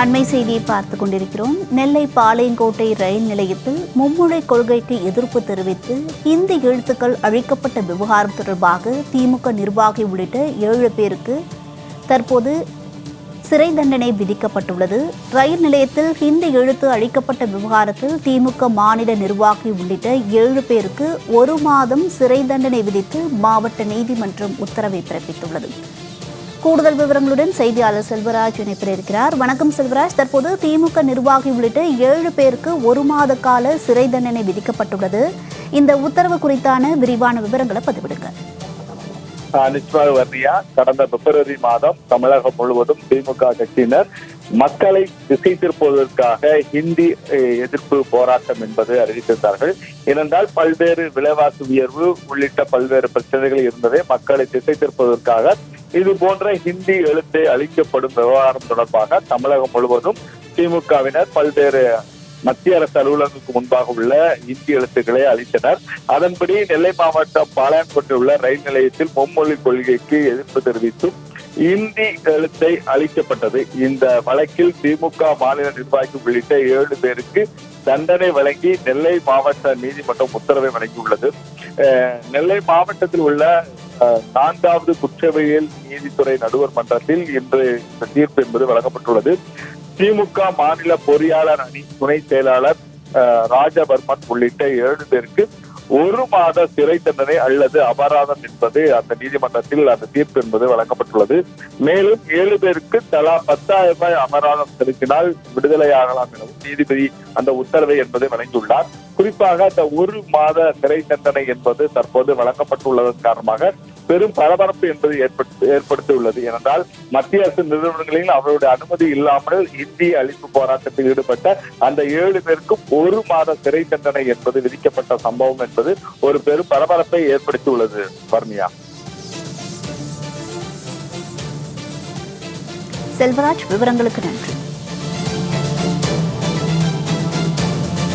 அண்மை செய்தியை பார்த்து கொண்டிருக்கிறோம். நெல்லை பாளையங்கோட்டை ரயில் நிலையத்தில் மும்முனை கொள்கைக்கு எதிர்ப்பு தெரிவித்து ஹிந்தி எழுத்துக்கள் அழிக்கப்பட்ட விவகாரம் தொடர்பாக திமுக நிர்வாகி உள்ளிட்ட ஏழு பேருக்கு தற்போது சிறை தண்டனை விதிக்கப்பட்டுள்ளது. ரயில் நிலையத்தில் ஹிந்தி எழுத்து அழிக்கப்பட்ட விவகாரத்தில் திமுக மாநில நிர்வாகி உள்ளிட்ட ஏழு பேருக்கு ஒரு மாதம் சிறை தண்டனை விதித்து மாவட்ட நீதிமன்றம் உத்தரவை பிறப்பித்துள்ளது. கூடுதல் விவரங்களுடன் செய்தியாளர் செல்வராஜ் இணைப்பில் இருக்கிறார். வணக்கம் செல்வராஜ். தற்போது திமுக நிர்வாகி உள்ளிட்ட ஏழு பேருக்கு ஒரு மாத கால சிறை தண்டனை விதிக்கப்பட்டுள்ளது. இந்த உத்தரவு குறித்தான விரிவான விவரங்களை பதிவிடுங்க நிச்சயமாக வர்றியா கடந்த பிப்ரவரி மாதம் தமிழகம் முழுவதும் திமுக கட்சியினர் மக்களை திசை திருப்புவதற்காக ஹிந்தி எதிர்ப்பு போராட்டம் என்பது அறிவித்திருந்தார்கள். ஏனென்றால் பல்வேறு விலைவாசி உயர்வு உள்ளிட்ட பல்வேறு பிரச்சனைகள் இருந்ததை மக்களை திசை திருப்பதற்காக இது போன்ற ஹிந்தி எழுத்தை அளிக்கப்படும் விவகாரம் தொடர்பாக தமிழகம் முழுவதும் திமுகவினர் பல்வேறு மத்திய அரசு அலுவலகங்களுக்கு முன்பாக உள்ள இந்தி எழுத்துக்களை அளித்தனர் அதன்படி நெல்லை மாவட்டம் பாளையங்கோட்டில் உள்ள ரயில் நிலையத்தில் மும்மொழி கொள்கைக்கு எதிர்ப்பு தெரிவித்தும் இந்தி எழுத்தை அளிக்கப்பட்டது இந்த வழக்கில் திமுக மாநில நிர்வாகி உள்ளிட்ட ஏழு பேருக்கு தண்டனை வழங்கி நெல்லை மாவட்ட நீதிமன்றம் உத்தரவை வழங்கியுள்ளது. அஹ், நெல்லை மாவட்டத்தில் உள்ள நான்காவது குற்றவியல் நீதித்துறை நடுவர் மன்றத்தில் இன்று இந்த தீர்ப்பு என்பது வழங்கப்பட்டுள்ளது. திமுக மாநில பொறியாளர் அணி துணை செயலாளர் அஹ், ராஜவர்மன் உள்ளிட்ட ஏழு பேருக்கு ஒரு மாத சிறை தண்டனை அல்லது அபராதம் என்பது அந்த நீதிமன்றத்தில் அந்த தீர்ப்பு என்பது வழங்கப்பட்டுள்ளது. மேலும் ஏழு பேருக்கு தலா பத்தாயிரம் ரூபாய் அபராதம் செலுத்தினால் விடுதலையாகலாம் எனவும் நீதிபதி அந்த உத்தரவை என்பதை வழங்கியுள்ளார். குறிப்பாக அந்த ஒரு மாத சிறை தண்டனை என்பது தற்போது வழங்கப்பட்டுள்ளதன் காரணமாக பெரும் பரபரப்பு என்பது ஏற்படுத்தி ஏற்படுத்தியுள்ளது. ஏனென்றால் மத்திய அரசு நிறுவனங்களில் அவருடைய அனுமதி இல்லாமல் இந்திய அழிப்பு போராட்டத்தில் ஈடுபட்ட அந்த ஏழு பேருக்கும் ஒரு மாத சிறை தண்டனை என்பது விதிக்கப்பட்ட சம்பவம் என்பது ஒரு பெரும் பரபரப்பை ஏற்படுத்தியுள்ளது வர்ணியா செல்வராஜ் விவரங்களுக்கு நன்றி.